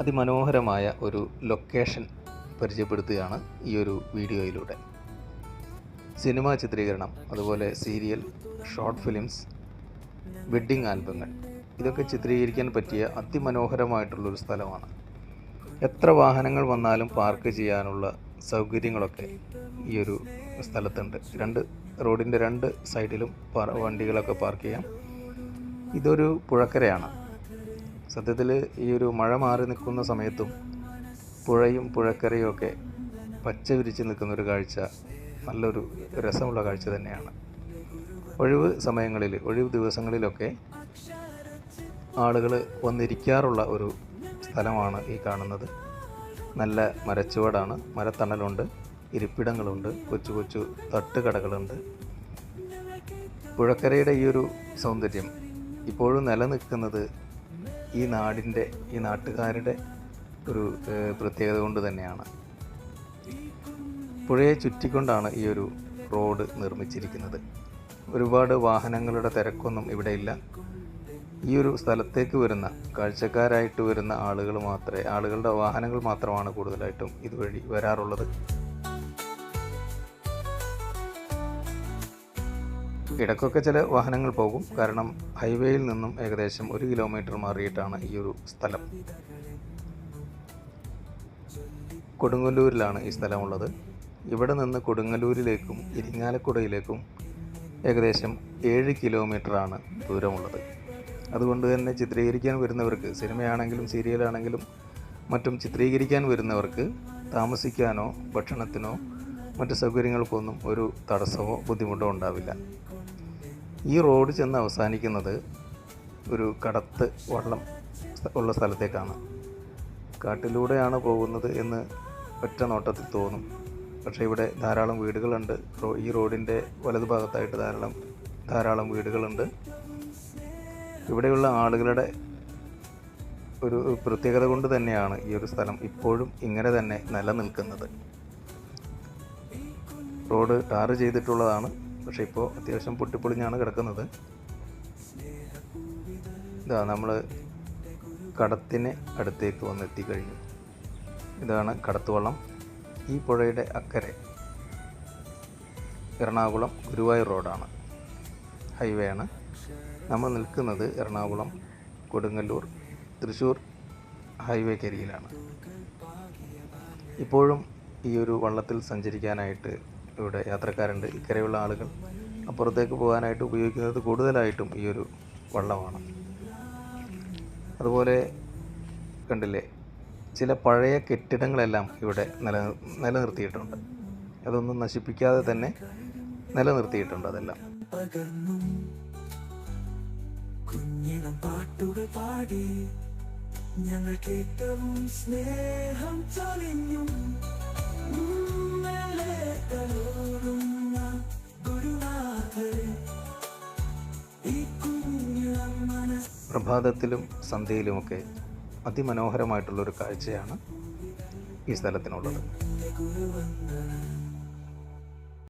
അതിമനോഹരമായ ഒരു ലൊക്കേഷൻ പരിചയപ്പെടുത്തുകയാണ് ഈ ഒരു വീഡിയോയിലൂടെ. സിനിമാ ചിത്രീകരണം അതുപോലെ സീരിയൽ ഷോർട്ട് ഫിലിംസ് വെഡ്ഡിംഗ് ആൽബങ്ങൾ ഇതൊക്കെ ചിത്രീകരിക്കാൻ പറ്റിയ അതിമനോഹരമായിട്ടുള്ളൊരു സ്ഥലമാണ്. എത്ര വാഹനങ്ങൾ വന്നാലും പാർക്ക് ചെയ്യാനുള്ള സൗകര്യങ്ങളൊക്കെ ഈ ഒരു സ്ഥലത്തുണ്ട്. രണ്ട് റോഡിന്റെ രണ്ട് സൈഡിലും വണ്ടികളൊക്കെ പാർക്ക് ചെയ്യാം. ഇതൊരു പുഴക്കരയാണ്. സത്യത്തിൽ ഈ ഒരു മഴ മാറി നിൽക്കുന്ന സമയത്തും പുഴയും പുഴക്കരയും ഒക്കെ പച്ച വിരിച്ച് നിൽക്കുന്ന ഒരു കാഴ്ച നല്ലൊരു രസമുള്ള കാഴ്ച തന്നെയാണ്. ഒഴിവ് സമയങ്ങളിൽ ഒഴിവ് ദിവസങ്ങളിലൊക്കെ ആളുകൾ വന്നിരിക്കാറുള്ള ഒരു സ്ഥലമാണ് ഈ കാണുന്നത്. നല്ല മരച്ചുവടാണ് മരത്തണലുണ്ട് ഇരിപ്പിടങ്ങളുണ്ട് കൊച്ചു കൊച്ചു തട്ടുകടകളുണ്ട്. പുഴക്കരയുടെ ഈ ഒരു സൗന്ദര്യം ഇപ്പോഴും നിലനിൽക്കുന്നത് ഈ നാടിന്റെ ഈ നാട്ടുകാരുടെ ഒരു പ്രത്യേകത കൊണ്ട് തന്നെയാണ്. പുഴയെ ചുറ്റിക്കൊണ്ടാണ് ഈ ഒരു റോഡ് നിർമ്മിച്ചിരിക്കുന്നത്. ഒരുപാട് വാഹനങ്ങളുടെ തിരക്കൊന്നും ഇവിടെ ഇല്ല. ഈ ഒരു സ്ഥലത്തേക്ക് വരുന്ന കാഴ്ചക്കാരായിട്ട് വരുന്ന ആളുകൾ മാത്രമേ ആളുകളുടെ വാഹനങ്ങൾ മാത്രമാണ് കൂടുതലായിട്ടും ഇതുവഴി വരാറുള്ളത്. ഇടയ്ക്കൊക്കെ ചില വാഹനങ്ങൾ പോകും. കാരണം ഹൈവേയിൽ നിന്നും ഏകദേശം ഒരു കിലോമീറ്റർ മാറിയിട്ടാണ് ഈ ഒരു സ്ഥലം. കൊടുങ്ങല്ലൂരിലാണ് ഈ സ്ഥലമുള്ളത്. ഇവിടെ നിന്ന് കൊടുങ്ങല്ലൂരിലേക്കും ഇരിങ്ങാലക്കുടയിലേക്കും ഏകദേശം ഏഴ് കിലോമീറ്ററാണ് ദൂരമുള്ളത്. അതുകൊണ്ട് തന്നെ ചിത്രീകരിക്കാൻ വരുന്നവർക്ക് സിനിമയാണെങ്കിലും സീരിയലാണെങ്കിലും മറ്റും ചിത്രീകരിക്കാൻ വരുന്നവർക്ക് താമസിക്കാനോ ഭക്ഷണത്തിനോ മറ്റ് സൗകര്യങ്ങൾക്കൊന്നും ഒരു തടസ്സമോ ബുദ്ധിമുട്ടോ ഉണ്ടാവില്ല. ഈ റോഡ് ചെന്ന് അവസാനിക്കുന്നത് ഒരു കടത്ത് വള്ളം ഉള്ള സ്ഥലത്തേക്കാണ്. കാട്ടിലൂടെയാണ് പോകുന്നത് എന്ന് ഒറ്റ നോട്ടത്തിൽ തോന്നും. പക്ഷേ ഇവിടെ ധാരാളം വീടുകളുണ്ട്. ഈ റോഡിന്റെ വലതുഭാഗത്തായിട്ട് ധാരാളം ധാരാളം വീടുകളുണ്ട്. ഇവിടെയുള്ള ആളുകളുടെ ഒരു പ്രത്യേകത കൊണ്ട് തന്നെയാണ് ഈ ഒരു സ്ഥലം ഇപ്പോഴും ഇങ്ങനെ തന്നെ നിലനിൽക്കുന്നത്. റോഡ് ടാർ ചെയ്തിട്ടുള്ളതാണ്. പക്ഷേ ഇപ്പോൾ അത്യാവശ്യം പൊട്ടിപ്പൊളിഞ്ഞാണ് കിടക്കുന്നത്. ഇതാ നമ്മൾ കടത്തിന് അടുത്തേക്ക് വന്ന് എത്തിക്കഴിഞ്ഞു ഇതാണ് കടത്തുവള്ളം. ഈ പുഴയുടെ അക്കരെ എറണാകുളം ഗുരുവായൂർ റോഡാണ്. ഹൈവേ ആണ്. നമ്മൾ നിൽക്കുന്നത് എറണാകുളം കൊടുങ്ങല്ലൂർ തൃശ്ശൂർ ഹൈവേ ഹൈവേക്കരിയിലാണ് ഇപ്പോഴും ഈ ഒരു വള്ളത്തിൽ സഞ്ചരിക്കാനായിട്ട് ഇവിടെ യാത്രക്കാരുണ്ട്. ഇക്കരെയുള്ള ആളുകൾ അപ്പുറത്തേക്ക് പോകാനായിട്ട് ഉപയോഗിക്കുന്നത് കൂടുതലായിട്ടും ഈ ഒരു വള്ളമാണ്. അതുപോലെ കണ്ടില്ലേ ചില പഴയ കെട്ടിടങ്ങളെല്ലാം ഇവിടെ നില നിലനിർത്തിയിട്ടുണ്ട്. അതൊന്നും നശിപ്പിക്കാതെ തന്നെ നിലനിർത്തിയിട്ടുണ്ട് അതെല്ലാം. ഞങ്ങൾ കേട്ടവും സ്നേഹം ചൊലിഞ്ഞും. പ്രഭാതത്തിലും സന്ധ്യയിലുമൊക്കെ അതിമനോഹരമായിട്ടുള്ളൊരു കാഴ്ചയാണ് ഈ സ്ഥലത്തിനുള്ളത്.